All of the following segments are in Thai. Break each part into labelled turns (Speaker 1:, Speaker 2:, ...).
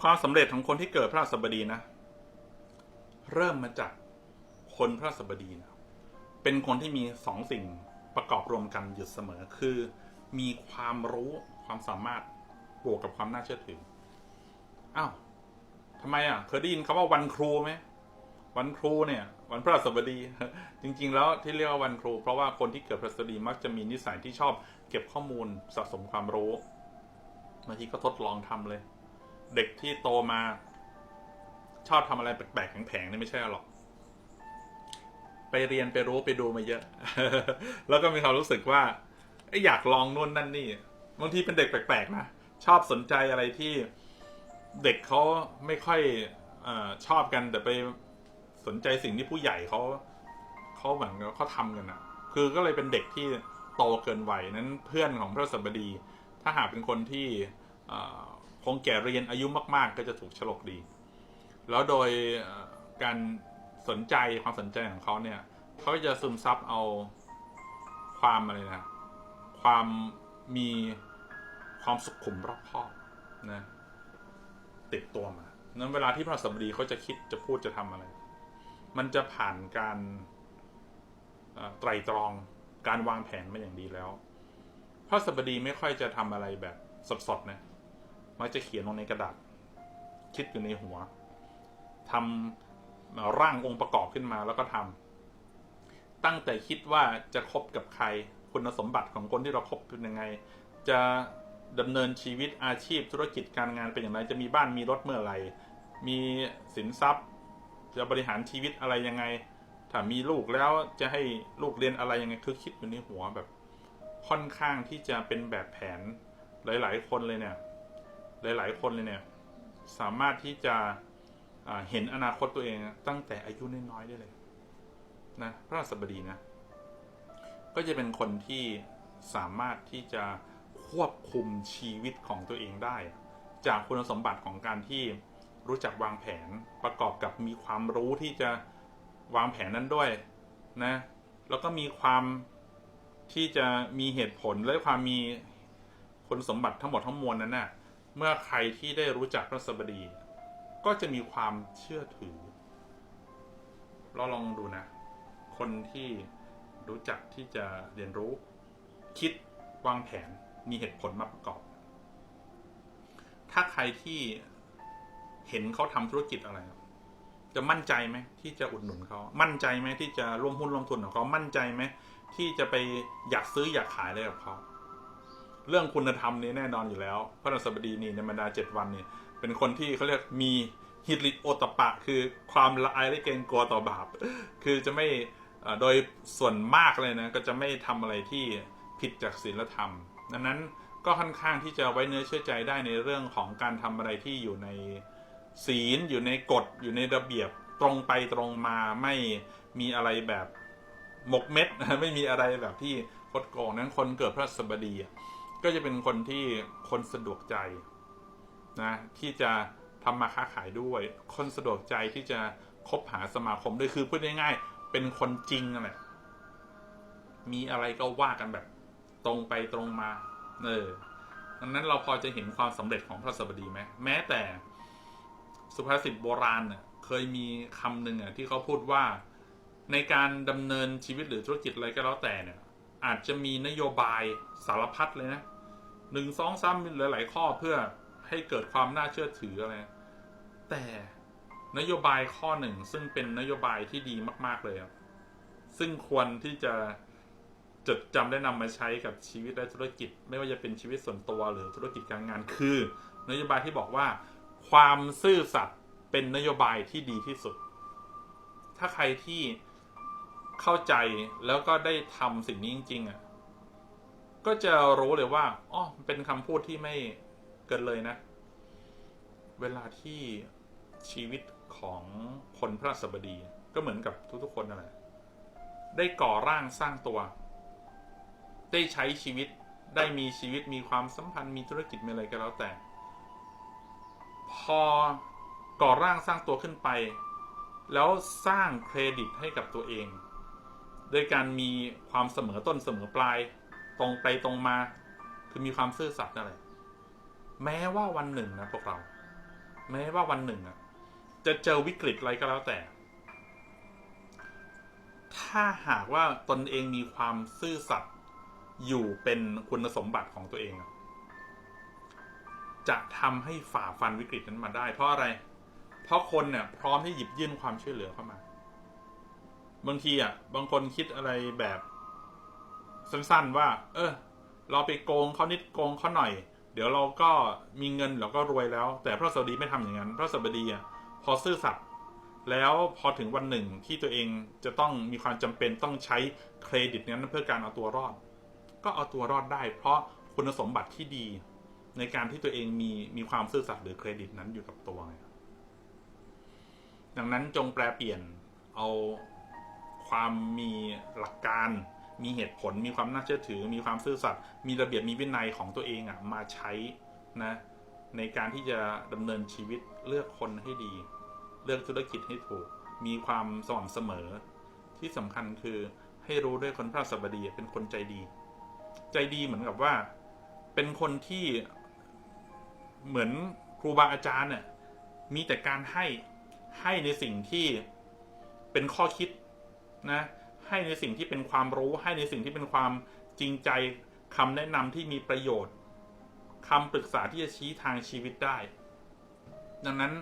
Speaker 1: ความสำเร็จของคนที่เกิดพระสบดีนะ เริ่มมาจากคนพระสบดีนะเป็นคนที่มีสองสิ่งประกอบรวมกันอยู่เสมอคือ มีความรู้ความสามารถบวกกับความน่าเชื่อถืออ้าวทำไมอะ เคยได้ยินคำว่าวันครูไหมวันครูเนี่ย วันพระสบดี จริง ๆ แล้วที่เรียกว่าวันครู เพราะว่าคนที่เกิดพระสบดีมักจะมีนิสัยที่ชอบ เก็บข้อมูลสะสมความรู้บางทีก็ทดลองทำเลย เด็กที่โตมา ชอบทำอะไรแปลกๆแผงๆนี่ไม่ใช่หรอก ไปเรียนไปรู้ไปดูมาเยอะ แล้วก็มีความรู้สึกว่าอยากลองนู่นนั่นนี่บางทีเป็นเด็กแปลกๆนะชอบสนใจอะไรที่เด็กเขาไม่ค่อยอชอบกันแต่ไปสนใจสิ่งที่ผู้ใหญ่เขาเขาเหมือนกับเขาทำกันอะคือก็เลยเป็นเด็กที่โตเกินวัยนั้นเพื่อนของพระสัมบดี ถ้าหากเป็นคนที่ คงแก่เรียนอายุมาก ๆ ก็จะถูกฉลกดี แล้วโดยการสนใจความสนใจของเขาเนี่ยเขาจะซึมซับเอาความอะไรนะ ความมีความสุขุมรอบคอบนะติดตัวมา นั้นเวลาที่พระสัมดีเขาจะคิดจะพูดจะทำอะไร มันจะผ่านการไตรตรองการวางแผนมาอย่างดีแล้ว พระสัปดีไม่ค่อยจะทำอะไรแบบสดๆนะ มักจะเขียนลงในกระดาษ คิดอยู่ในหัวทำเอ่อร่างองค์ประกอบขึ้นมาแล้วก็ทำตั้งแต่คิดว่าจะคบกับใคร คุณสมบัติของคนที่เราคบเป็นยังไง จะดำเนินชีวิตอาชีพธุรกิจการงานเป็นอย่างไร จะมีบ้านมีรถเมื่อไหร่ มีสินทรัพย์ จะบริหารชีวิตอะไรยังไง ถ้ามีลูกแล้วจะให้ลูกเรียนอะไรยังไง คือคิดอยู่ในหัวแบบ ค่อนข้างที่จะเป็นแบบแผนหลาย ๆ คนเลยเนี่ย หลาย ๆ คนเลยเนี่ย สามารถที่จะเห็นอนาคตตัวเองตั้งแต่อายุน้อยๆได้เลยนะพระราชบดีนะ ก็จะเป็นคนที่สามารถที่จะควบคุมชีวิตของตัวเองได้ จากคุณสมบัติของการที่รู้จักวางแผนประกอบกับมีความรู้ที่จะวางแผนนั้นด้วยนะแล้วก็มีความที่จะมีเหตุผลและความมีคุณสมบัติทั้งหมดทั้งมวลนั้นน่ะ เมื่อใครที่ได้รู้จักพระสบดี ก็จะมีความเชื่อถือ เราลองดูนะ คนที่รู้จักที่จะเรียนรู้ คิดวางแผนมีเหตุผลมาประกอบ ถ้าใครที่เห็นเขาทำธุรกิจอะไร จะมั่นใจไหมที่จะอุดหนุนเขา มั่นใจไหมที่จะร่วมหุ้นร่วมทุนของเขา มั่นใจไหมที่จะไปอยากซื้ออยากขายอะไรกับเขา เรื่องคุณธรรมนี่แน่นอนอยู่แล้ว พระราชบดีนี่ในบรรดาเจ็ดวันนี่เป็นคนที่เขาเรียกมีฮิริโอตปะ คือความละอายและเกรงกลัวต่อบาป คือจะไม่โดยส่วนมากเลยนะก็จะไม่ทำอะไรที่ผิดจากศีลธรรม ดังนั้นก็ค่อนข้างที่จะไว้เนื้อเชื่อใจได้ในเรื่องของการทำอะไรที่อยู่ในศีลอยู่ในกฎอยู่ในระเบียบตรงไปตรงมาไม่มีอะไรแบบหมกเม็ดไม่มีอะไรแบบที่คดโกงนั้นคนเกิดพระสบดีอะ ก็จะเป็นคนที่คนสะดวกใจนะที่จะทำมาค้าขายด้วย คนสะดวกใจที่จะคบหาสมาคมด้วยคือพูดง่ายๆเป็นคนจริงนั่นแหละมีอะไรก็ว่ากันแบบ ตรงไปตรงมาเออดังนั้นเราพอจะเห็นความสำเร็จของพระสบดีไหมแม้แต่สุภาษิตโบราณเน่ะเคยมีคำหนึ่งอะที่เขาพูดว่าในการดำเนินชีวิตหรือธุรกิจอะไรก็แล้วแต่เนี่ย อาจจะมีนโยบายสารพัดเลยนะ หนึ่งสองสามหลาย ๆ ข้อเพื่อให้เกิดความน่าเชื่อถืออะไร แต่นโยบายข้อหนึ่งซึ่งเป็นนโยบายที่ดีมาก ๆ เลยอะซึ่งควรที่จะจดจำได้นำมาใช้กับชีวิตและธุรกิจ ไม่ว่าจะเป็นชีวิตส่วนตัวหรือธุรกิจการงานคือ นโยบายที่บอกว่า ความซื่อสัตย์เป็นนโยบายที่ดีที่สุด ถ้าใครที่เข้าใจแล้วก็ได้ทำสิ่งนี้จริงๆอะ ก็จะรู้เลยว่าอ๋อเป็นคำพูดที่ไม่เกินเลยนะ เวลาที่ชีวิตของคนพระสบดี ก็เหมือนกับทุกๆคนนั่นแหละได้ก่อร่างสร้างตัว ได้ใช้ชีวิตได้มีชีวิตมีความสัมพันธ์มีธุรกิจมีอะไรก็แล้วแต่ พอก่อร่างสร้างตัวขึ้นไป แล้วสร้างเครดิตให้กับตัวเอง โดยการมีความเสมอต้นเสมอปลาย ตรงไปตรงมา คือมีความซื่อสัตย์นั่นแหละแม้ว่าวันหนึ่งนะพวกเรา แม้ว่าวันหนึ่งอะจะเจอวิกฤตอะไรก็แล้วแต่ ถ้าหากว่าตนเองมีความซื่อสัตย์อยู่เป็นคุณสมบัติของตัวเองอะจะทำให้ฝ่าฟันวิกฤตนั้นมาได้ เพราะอะไร เพราะคนเนี่ยพร้อมที่หยิบยื่นความช่วยเหลือเข้ามา บางทีอะ บางคนคิดอะไรแบบ สั้นๆว่า เออ เราไปโกงเขานิดโกงเขาหน่อย เดี๋ยวเราก็มีเงินเราก็รวยแล้ว แต่พระสวัสดีไม่ทำอย่างนั้น พระสวัสดีอะพอซื่อสัตย์แล้วพอถึงวันหนึ่งที่ตัวเองจะต้องมีความจำเป็นต้องใช้เครดิตนั้นเพื่อการเอาตัวรอด ก็เอาตัวรอดได้ เพราะคุณสมบัติที่ดี ในการที่ตัวเองมีมีความซื่อสัตย์หรือเครดิตนั้นอยู่กับตัวไงดังนั้นจงแปลเปลี่ยนเอาความมีหลักการ มีเหตุผลมีความน่าเชื่อถือ มีความซื่อสัตย์มีระเบียบมีวินัยของตัวเองอะมาใช้นะในการที่จะดำเนินชีวิตเลือกคนให้ดี เลือกธุรกิจให้ถูก มีความสม่ำเสมอ ที่สำคัญคือให้รู้ด้วยคนพระสบดีเป็นคนใจดี ใจดีเหมือนกับว่า เป็นคนที่เหมือนครูบาอาจารย์เนี่ยมีแต่การให้ให้ในสิ่งที่เป็นข้อคิดนะ ให้ในสิ่งที่เป็นความรู้ ให้ในสิ่งที่เป็นความจริงใจคำแนะนำที่มีประโยชน์คำปรึกษาที่จะชี้ทางชีวิตได้ ดังนั้น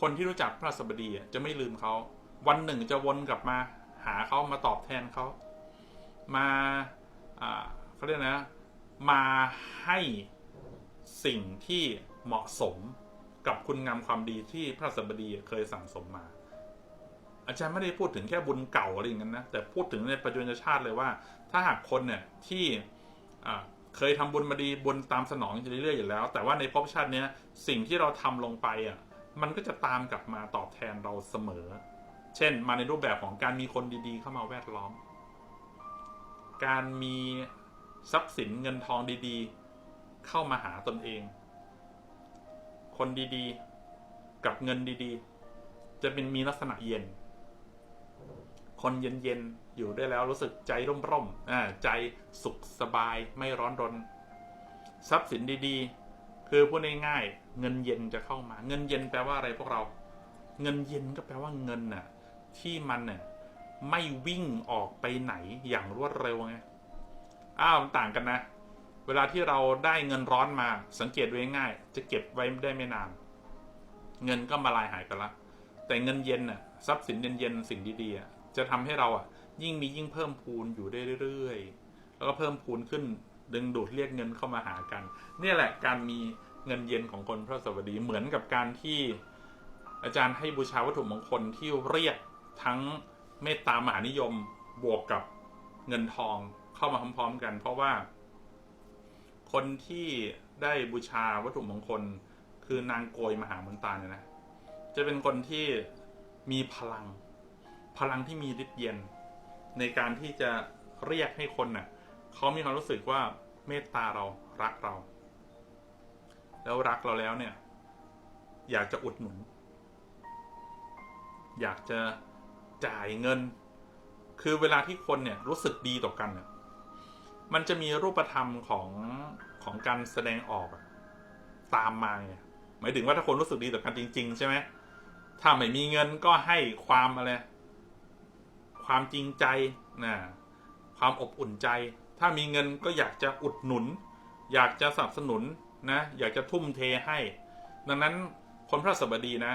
Speaker 1: คนที่รู้จักพระสบดีจะไม่ลืมเขา วันหนึ่งจะวนกลับมาหาเขามาตอบแทนเขา มาอ่าเขาเรียกนะ มาให้สิ่งที่เหมาะสมกับคุณงามความดีที่พระสบดีเคยสั่งสมมา อาจารย์ไม่ได้พูดถึงแค่บุญเก่าอะไรอย่างนั้นนะแต่พูดถึงในปัจจุบันชาติเลยว่า ถ้าหากคนเนี่ยที่เคยทำบุญมาดีบุญตามสนองอยู่เรื่อยๆอยู่แล้ว แต่ว่าในภพชาติเนี้ยสิ่งที่เราทำลงไปอะมันก็จะตามกลับมาตอบแทนเราเสมอ เช่น มาในรูปแบบของการมีคนดีๆ เข้ามาแวดล้อม การมีทรัพย์สินเงินทองดีๆ เข้ามาหาตนเอง คนดีๆ กับเงินดีๆ จะเป็นมีลักษณะเย็น คนเย็นๆ อยู่ได้แล้วรู้สึกใจร่มๆอ่าใจสุขสบายไม่ร้อนรน ทรัพย์สินดีๆ คือพูดง่ายๆเงินเย็นจะเข้ามา เงินเย็นแปลว่าอะไรพวกเรา เงินเย็นก็แปลว่าเงินน่ะ ที่มันน่ะไม่วิ่งออกไปไหนอย่างรวดเร็วไงอ้าวมันต่างกันนะ เวลาที่เราได้เงินร้อนมาสังเกตดูง่ายๆจะเก็บไว้ได้ไม่นาน เงินก็มาลายหายไปละแต่เงินเย็นน่ะทรัพย์สินเย็นๆสิ่งดีๆอะ จะทำให้เราอะ ยิ่งมียิ่งเพิ่มพูนอยู่ได้เรื่อยๆแล้วก็เพิ่มพูนขึ้นดึงดูดเรียกเงินเข้ามาหากัน เนี่ยแหละการมีเงินเย็นของคนพระสวัสดีเหมือนกับการที่อาจารย์ให้บูชาวัตถุมงคลที่เรียกทั้งเมตตามหานิยมบวกกับเงินทองเข้ามาพร้อมๆกัน เพราะว่า คนที่ได้บูชาวัตถุมงคล คือนางโกยมหามนตาเนี่ยนะ จะเป็นคนที่มีพลัง พลังที่มีฤทธิ์เย็น ในการที่จะเรียกให้คนน่ะเขามีความรู้สึกว่าเมตตาเรารักเรา แล้วรักเราแล้วเนี่ย อยากจะอุดหนุน อยากจะจ่ายเงิน คือเวลาที่คนเนี่ยรู้สึกดีต่อกันเนี่ยมันจะมีรูปธรรมของของการแสดงออกตามมาไงหมายถึงว่าถ้าคนรู้สึกดีต่อกันจริง ๆ ใช่ไหมถ้าไม่มีเงินก็ให้ความอะไร ความจริงใจนะความอบอุ่นใจ ถ้ามีเงินก็อยากจะอุดหนุน อยากจะสนับสนุนนะอยากจะทุ่มเทให้ ดังนั้นคนพระสบดีนะ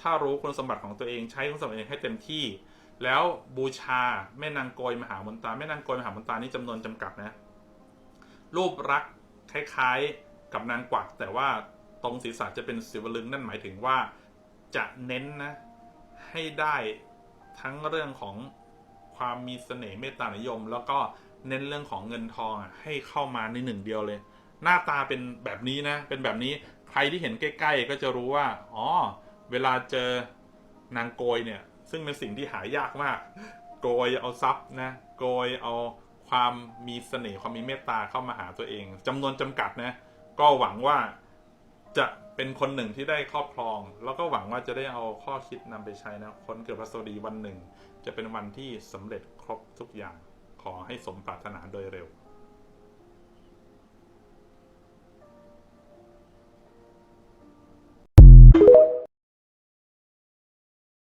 Speaker 1: ถ้ารู้คุณสมบัติของตัวเองใช้คุณสมบัติเองให้เต็มที่ แล้วบูชาแม่นางโกยมหามนตาแม่นางโกยมหามนตานี่จำนวนจำกัดนะ รูปรักคล้ายๆกับนางกวัก แต่ว่าตรงศีรษะจะเป็นสิวลึงนั่นหมายถึงว่าจะเน้นนะให้ได้ ทั้งเรื่องของความมีเสน่ห์เมตตานิยม แล้วก็เน้นเรื่องของเงินทองอะให้เข้ามาในหนึ่งเดียวเลย หน้าตาเป็นแบบนี้นะ เป็นแบบนี้ใครที่เห็นใกล้ ๆ ก็จะรู้ว่า อ๋อ เวลาเจอนางโกยเนี่ย ซึ่งเป็นสิ่งที่หายากมาก โกยเอาทรัพย์นะ โกยเอาความมีเสน่ห์ความมีเมตตาเข้ามาหาตัวเองจำนวนจำกัดนะ ก็หวังว่าจะ เป็นคนหนึ่งที่ได้ครอบครอง แล้วก็หวังว่าจะได้เอาข้อคิดนำไปใช้นะคนเกิดพระสวดีวันหนึ่ง จะเป็นวันที่สำเร็จครบทุกอย่าง ขอให้สมปรารถนาโดยเร็ว